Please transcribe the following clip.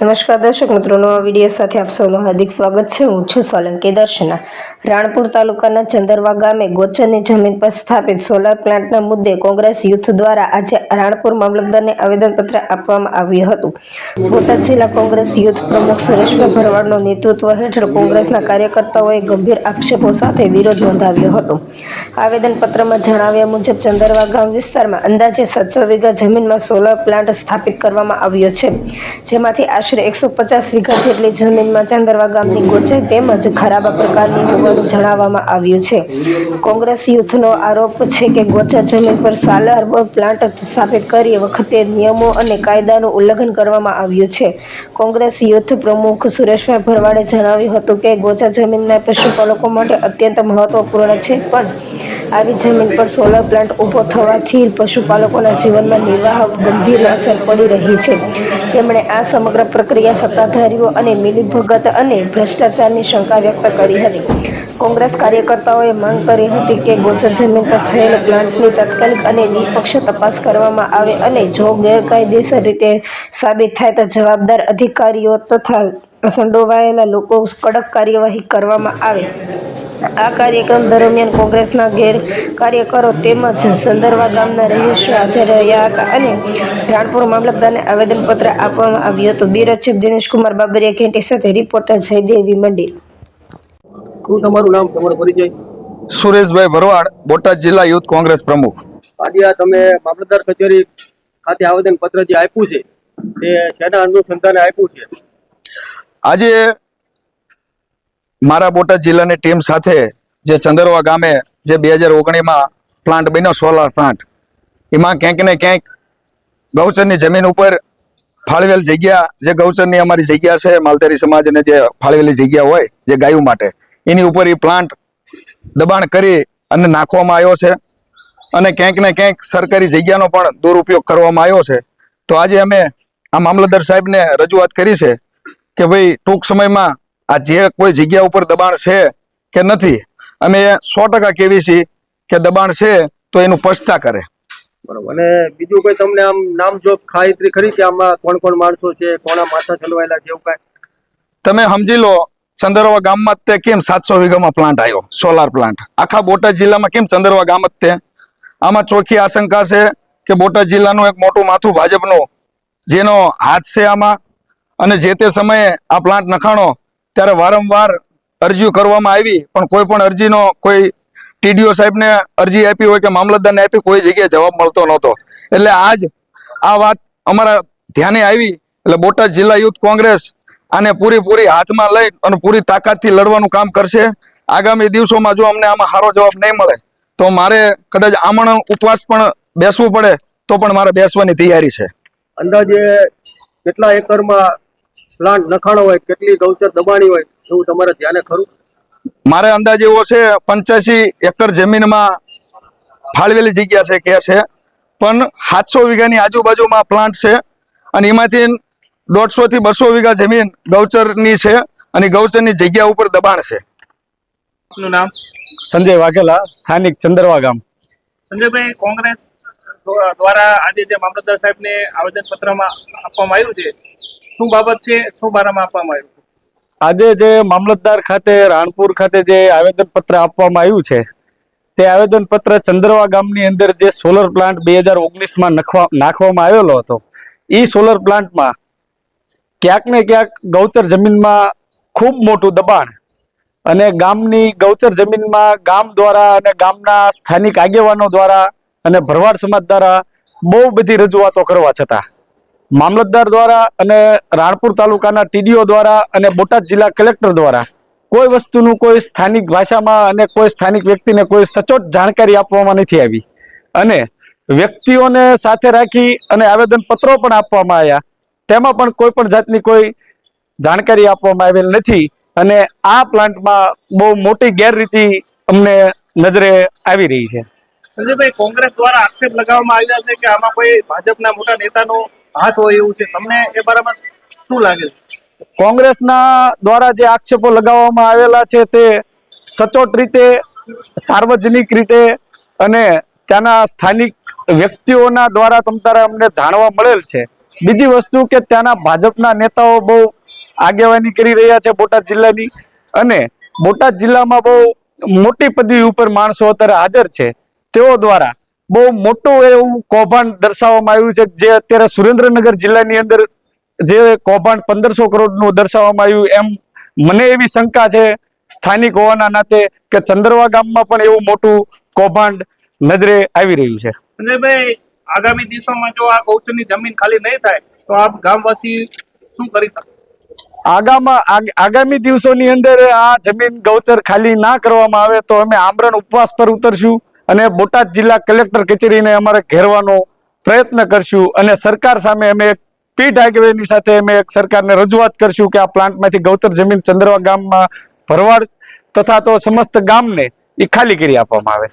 નમસ્કાર દર્શક મિત્રોનો આ વીડિયો સાથે આપ સૌનું હાર્દિક સ્વાગત છે. હું છું સોલંકી દર્શના. રાણપુર તાલુકાના ચંદરવા ગામે ગોચરની જમીન પર સ્થાપિત સોલાર પ્લાન્ટના મુદ્દે કોંગ્રેસ યુથ દ્વારા આજે રાણપુર મામલતદારને આવેદનપત્ર આપવામાં આવ્યું હતું. બોટાદ જિલ્લા કોંગ્રેસ યુથ પ્રમુખ સુરેશભાઈ ભરવાડનો નેતૃત્વ હેઠળ કોંગ્રેસના કાર્યકર્તાઓએ ગંભીર આક્ષેપો સાથે વિરોધ નોંધાવ્યો હતો. આવેદનપત્રમાં જણાવ્યા મુજબ, ચંદરવા ગામ વિસ્તારમાં અંદાજે સાતસો વીઘા જમીનમાં સોલાર પ્લાન્ટ સ્થાપિત કરવામાં આવ્યો છે. જેમાંથી આશરે એકસો પચાસ વીઘા જેટલી જમીનમાં ચંદરવા ગામની ગોચાઈ તેમજ ખરાબ પ્રકારની હોવાનું જણાવવામાં આવ્યું છે. કોંગ્રેસ યુથનો આરોપ છે કે ગોચર જમીન પર સોલાર પ્લાન્ટ સ્થાપિત કરી વખતે નિયમો અને કાયદાનું ઉલ્લંઘન કરવામાં આવ્યું છે. કોંગ્રેસ યુથ પ્રમુખ સુરેશભાઈ ભરવાડે જણાવ્યું હતું કે ગોચર જમીનના પશુપાલકો માટે અત્યંત મહત્વપૂર્ણ છે, પણ આવી જમીન પર સોલર પ્લાન્ટ ઊભો થવાથી પશુપાલકોના જીવનમાં નિર્વાહ ગંભીર અસર પડી રહી છે. તેમણે આ સમગ્ર પ્રક્રિયા સત્તાધારીઓ અને મિલીભગત અને ભ્રષ્ટાચારની શંકા વ્યક્ત કરી હતી. કોંગ્રેસ કાર્યકર્તાઓએ માંગ કરી હતી કે ગોચર જમીન પર થયેલ પ્લાન્ટની તાત્કાલિક અને નિષ્પક્ષ તપાસ કરવામાં આવે અને જો ગેરકાયદેસર રીતે સાબિત થાય તો જવાબદાર અધિકારીઓ તથા સંડોવાયેલા લોકો કડક કાર્યવાહી કરવામાં આવે. આ કાર્યક્રમ દરમિયાન કોંગ્રેસના ગેર કાર્યકરો તેમજ સંદરવા ગામના રહીશો હાજર રહ્યા હતા અને રાણપુર મામલતદારને આવેદનપત્ર આપવામાં આવ્યું હતું. બ્યુરો દિનેશકુમાર બાબરિયા કેન્ટી સાથે રિપોર્ટર જયદેવી મંડી શું તમારું નામ? તમારો પરિચય? સુરેશભાઈ ભરવાડ બોટાદ જિલ્લા યુથ કોંગ્રેસ પ્રમુખ. આજે આ તમે મામલતદાર કચેરી ખાતે આવેદનપત્ર જે આપ્યું છે તે શેના અનુસંધાને આપ્યું છે? આજે મારા બોટાદ જિલ્લાની ટીમ સાથે જે ચંદરવા ગામે જે બે હજાર ઓગણીમાં પ્લાન્ટ બન્યો સોલાર પ્લાન્ટ એમાં ક્યાંક ને ક્યાંક ગૌચરની જમીન ઉપર ફાળવેલ જગ્યા, જે ગૌચરની અમારી જગ્યા છે, માલધારી સમાજને જે ફાળવેલી જગ્યા હોય, જે ગાયું માટે, એની ઉપર એ પ્લાન્ટ દબાણ કરી અને નાખવામાં આવ્યો છે. અને ક્યાંક ને ક્યાંક સરકારી જગ્યાનો પણ દુરુપયોગ કરવામાં આવ્યો છે. તો આજે અમે આ મામલતદાર સાહેબને રજૂઆત કરી છે કે ભાઈ ટૂંક સમયમાં આ જે કોઈ જગ્યા ઉપર દબાણ છે કે નથી અમે સો ટકા કેવી છીએ કે દબાણ છે તો એનું સ્પષ્ટતા કરે. બરોબર. અને બીજું કોઈ તમને આમ નામ જોબ ખાતરી ખરી કે આમાં કોણ કોણ માણસો છે કોના માથા ચલવાયેલા છે એવું કાંઈ? તમે સમજી લો ચંદરવા ગામમાં તે કેમ સાતસો વીઘામાં પ્લાન્ટ આવ્યો સોલાર પ્લાન્ટ આખા બોટાદ જિલ્લામાં કેમ ચંદરવા ગામ જ તે? આમાં ચોખ્ખી આશંકા છે કે બોટાદ જિલ્લાનું એક મોટું માથું ભાજપનું જેનો હાથ છે આમાં અને જે તે સમયે આ પ્લાન્ટ નખાણો ત્યારે વારંવાર અરજીઓ કરવામાં આવી, પણ કોઈ પણ અરજીનો કોઈ ટીડીઓ સાહેબને અરજી આપી હોય કે મામલતદારને આપી કોઈ જગ્યાએ જવાબ મળતો નહોતો. એટલે આજ આ વાત અમારા ધ્યાને આવી, એટલે બોટાદ જિલ્લા યુથ કોંગ્રેસ આને પૂરેપૂરી હાથમાં લઈ અને પૂરી તાકાતથી લડવાનું કામ કરશે. આગામી દિવસોમાં જો અમને આમાં સારો જવાબ નહીં મળે, તો મારે કદાચ આમણ ઉપવાસ પણ બેસવું પડે, તો પણ મારે બેસવાની તૈયારી છે. અંદાજે કેટલા એકરમાં પ્લાન્ટ નખાણો હોય કેટલી ગૌચર દબાણી હોય એવું તમારે ધ્યાને ખરું? મારે અંદાજ એવો છે પંચ્યાસી એકર જમીનમાં ફાળવેલી જગ્યા છે કે છે. પણ સાતસો વીઘાની આજુબાજુમાં પ્લાન્ટ છે અને એમાંથી દોઢસો થી બસો વીઘા જમીન ગૌચરની છે અને ગૌચરની જગ્યા ઉપર દબાણ છે. આપનું નામ? સંજય વાઘેલા સ્થાનિક ચંદરવા ગામ. સંજયભાઈ કોંગ્રેસ દ્વારા આજે જે મામલતદાર સાહેબને આવેદનપત્રમાં આપવામાં આવ્યું છે શું બાબત છે? શું બારામાં આપવામાં આવ્યું આજે જે મામલતદાર ખાતે, રાણપુર ખાતે જે આવેદન પત્ર આપવામાં આવ્યું છે, તે આવેદન પત્ર ચંદ્રવા ગામની અંદર જે સોલર પ્લાન્ટ બે હજાર ઓગણીસમાં નખવા, નાખવામાં આવેલો હતો એ સોલર પ્લાન્ટમાં ક્યાંક ને ક્યાંક ગૌચર જમીનમાં ખૂબ મોટું દબાણ અને ગામની ગૌચર જમીનમાં ગામ દ્વારા અને ગામના સ્થાનિક આગેવાનો દ્વારા અને ભરવાડ સમાજ દ્વારા બહુ બધી રજૂઆતો કરવા છતાં મામલતદાર દ્વારા અને રાણપુર તાલુકાના ટીડીઓ દ્વારા અને બોટાદ જિલ્લા કલેક્ટર દ્વારા કોઈ વસ્તુનું કોઈ સ્થાનિક ભાષામાં અને કોઈ સ્થાનિક વ્યક્તિને કોઈ સચોટ જાણકારી આપવામાં નથી આવી. અને વ્યક્તિઓને સાથે રાખી અને આવેદન પત્રો પણ આપવામાં આવ્યા. તેમાં પણ કોઈ પણ જાતની કોઈ જાણકારી આપવામાં આવેલ નથી અને આ પ્લાન્ટમાં બહુ મોટી ગેરરીતિ અમને નજરે આવી રહી છે. સંજયભાઈ, કોંગ્રેસ દ્વારા આક્ષેપ લગાવવામાં આવ્યા છે કે આમાં કોઈ ભાજપના મોટા નેતાનો હાથ હોય એવું છે. તમને એ બરાબર શું લાગે છે? કોંગ્રેસના દ્વારા જે આક્ષેપો લગાવવામાં આવેલા છે તે સચોટ રીતે, સાર્વજનિક રીતે અને ત્યાંના સ્થાનિક વ્યક્તિઓના દ્વારા તમતારે અમને જાણવા મળેલ છે. બીજી વસ્તુ કે ત્યાંના ભાજપના નેતાઓ બહુ આગેવાની કરી રહ્યા છે બોટાદ જિલ્લાની અને બોટાદ જિલ્લામાં બહુ મોટી પદવી ઉપર માણસો અત્યારે હાજર છે. તેઓ દ્વારા બહુ મોટું એવું કૌભાંડ દર્શાવવામાં આવ્યું છે જે અત્યારે સુરેન્દ્રનગર જિલ્લાની અંદર જે કૌભાંડ પંદરસો કરોડનું દર્શાવવામાં આવ્યું એમ મને એવી શંકા છે સ્થાનિક હોવાના નાતે કે ચંદરવા ગામમાં પણ એવું મોટું કૌભાંડ નજરે આવી રહ્યું છે. અને ભાઈ આગામી દિવસોમાં જો આ ગૌચરની જમીન ખાલી નહીં થાય તો આપ ગામવાસી શું કરી શકે? આગામાં આગ- આગામી દિવસોની અંદર આ જમીન ગૌચર ખાલી ના કરવામાં આવે તો અમે આમરણ ઉપવાસ પર ઉતરશું. અને બોટાદ જિલ્લા કલેક્ટર કચેરીને અમારે ઘેરવાનો પ્રયત્ન કરશું અને સરકાર સામે અમે એક પીટ આગેવાની સાથે અમે એક સરકારને રજૂઆત કરશું કે આ પ્લાન્ટમાંથી ગૌતર જમીન ચંદ્રવા ગામમાં ભરવાડ તથા તો સમસ્ત ગામને એ ખાલી કરી આપવામાં આવે.